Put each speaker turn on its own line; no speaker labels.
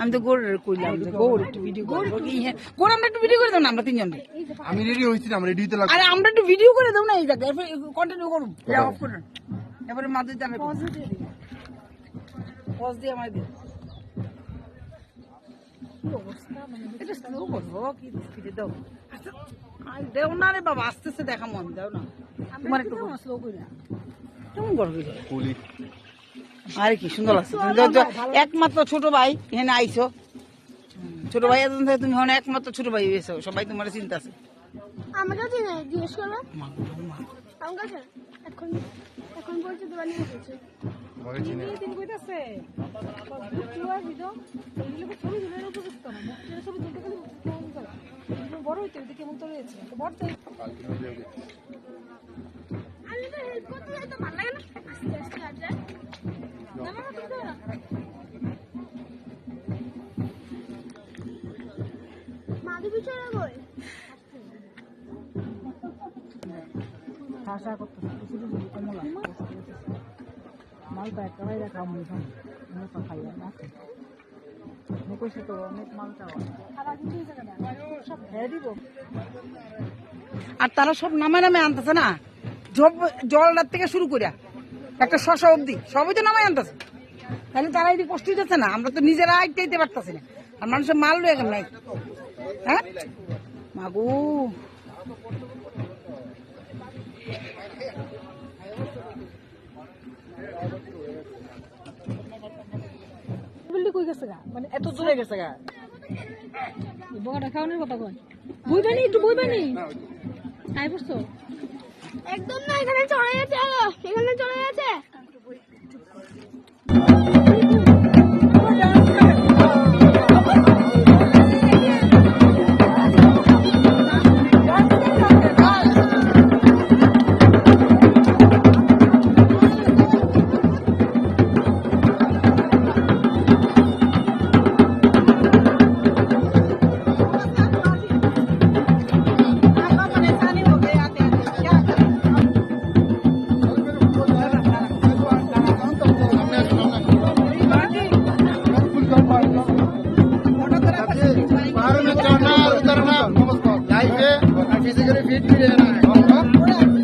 আমি তো গোড় কইলাম যে গোড় একটু ভিডিও গোড় গোড় আমরা একটু ভিডিও করে দাও না আমরা তিনজন
আমি রেডি হয়েছিলাম রেডি হইতে লাগবে।
আরে আমরা একটু ভিডিও করে দাও না এই জায়গায় কন্টিনিউ করুন। অফ করুন। এবারে মাদুর দামে পজ দিয়ে। আমার দিন। এটা স্লো করব কি স্পিডে দাও। আচ্ছা, দেও না রে বাবা আস্তে আস্তে দেখা মন দাও না। তোমার একটু স্লো করে। কেমন আরে কি সুন্দর লাগছে। একমাত্র ছোট ভাই এখানে আইছো। ছোট ভাই এতদিন থেকে তুমি এখন একমাত্র ছোট ভাই হয়েছো। সবাই তোমার চিন্তা আছে
জিজ্ঞেস এখন এখন
বড় হইতে কেমন তো রয়েছে। তো বড়
আর তারা সব নামে নামে আনতেছে না। জলটার থেকে শুরু করে একটা শশা অবধি, সবই তো নামে আনতেছে। তাহলে তারা এটি কষ্ট না? আমরা তো নিজেরা আইটাইতে পারতেছি না। আর মানুষের মাল রয়ে গেল নাই। হ্যাঁ? মাগু।
বললি কই গেছে গা? মানে এত দূরে গেছে গা। বগাটা খাওয়ানোর কথা কয়। বইবানি একটু বইবানি আই বসছো
একদম না এখানে চলে গেছে এখানে চলে গেছে
पहाड़ में चढ़ना उतरना लाइफ है फिजिकली फिट भी रहना है